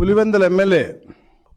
Pulivendula MLA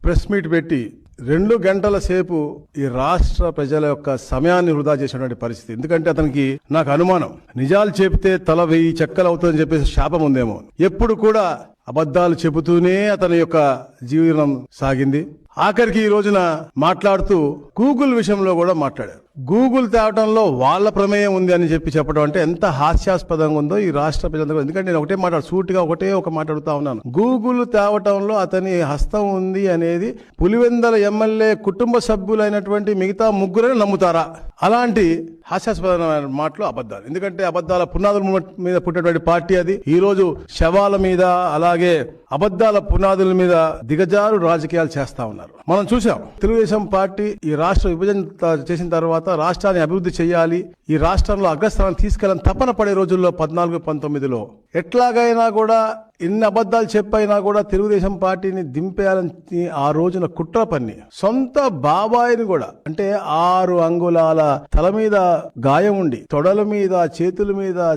press meet పెట్టి రెండు గంటల సేపు ఈ రాష్ట్ర ప్రజల యొక్క సమయాన్ని వృధా చేసినటువంటి పరిస్థితి. ఎందుకంటే అతనికి నాకు అనుమానం. నిజాలు చెబితే తల వెయ్యి చెక్కలు అవుతుందని చెప్పేసి శాపం ఉందేమో. ఎప్పుడు కూడా అబద్ధాలు చెబుతూనే అతని యొక్క జీవనం సాగింది. ఆఖరికి ఈ రోజున మాట్లాడుతూ గూగుల్ విషయంలో కూడా మాట్లాడారు. గూగుల్ తేవటంలో వాళ్ళ ప్రమేయం ఉంది అని చెప్పి చెప్పడం అంటే ఎంత హాస్యాస్పదంగా ఉందో ఈ రాష్ట్ర ప్రజలందరూ. ఎందుకంటే నేను ఒకటే మాట్లాడు సూటిగా ఒకటే ఒక మాట్లాడుతా ఉన్నాను. గూగుల్ తేవటంలో అతని హస్తం ఉంది అనేది పులివెందల ఎమ్మెల్యే కుటుంబ సభ్యులైనటువంటి మిగతా ముగ్గురని నమ్ముతారా? అలాంటి హాస్యాస్పదమైన మాటలు అబద్ధాలు. ఎందుకంటే అబద్ధాల పునాదుల మీద పుట్టినటువంటి పార్టీ అది. ఈ రోజు శవాల మీద అలాగే అబద్ధాల పునాదుల మీద దిగజారు రాజకీయాలు చేస్తా ఉన్నారు. మనం చూసాం తెలుగుదేశం పార్టీ ఈ రాష్ట్ర విభజన చేసిన తర్వాత రాష్ట్రాన్ని అభివృద్ధి చేయాలి ఈ రాష్ట్రంలో అగ్రస్థానం తీసుకెళ్ళని తపన పడే రోజుల్లో పద్నాలుగు పంతొమ్మిదిలో. ఎట్లాగైనా కూడా ఎన్ని అబద్ధాలు చెప్పైనా కూడా తెలుగుదేశం పార్టీని దింపేయాలని ఆ రోజున కుట్ర పన్ని. సొంత బాబాయిని కూడా అంటే ఆరు అంగుళాల తల మీద గాయం ఉండి తొడల మీద చేతుల మీద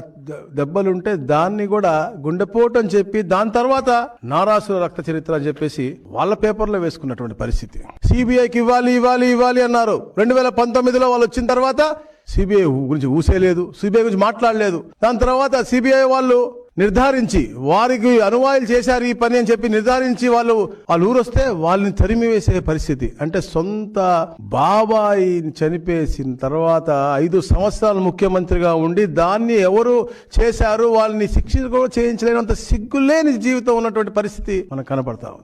దెబ్బలుంటే దాన్ని కూడా గుండెపోటు అని చెప్పి దాని తర్వాత నారాసుల రక్త చరిత్ర అని చెప్పేసి వాళ్ళ పేపర్లో వేసుకున్నటువంటి పరిస్థితి. సిబిఐకి ఇవ్వాలి ఇవ్వాలి ఇవ్వాలి అన్నారు. రెండు వేల పంతొమ్మిదిలో వాళ్ళు వచ్చిన తర్వాత సిబిఐ గురించి ఊసేయలేదు సిబిఐ గురించి మాట్లాడలేదు. దాని తర్వాత సిబిఐ వాళ్ళు నిర్ధారించి వారికి అనువాయులు చేశారు ఈ పని అని చెప్పి నిర్ధారించి వాళ్ళు వాళ్ళు ఊరొస్తే వాళ్ళని తరిమి వేసే పరిస్థితి. అంటే సొంత బాబాయి చనిపేసిన తర్వాత ఐదు సంవత్సరాలు ముఖ్యమంత్రిగా ఉండి దాన్ని ఎవరు చేశారు వాళ్ళని శిక్ష కూడా చేయించలేనంత సిగ్గులేని జీవితం ఉన్నటువంటి పరిస్థితి మనకు కనపడతా ఉంది.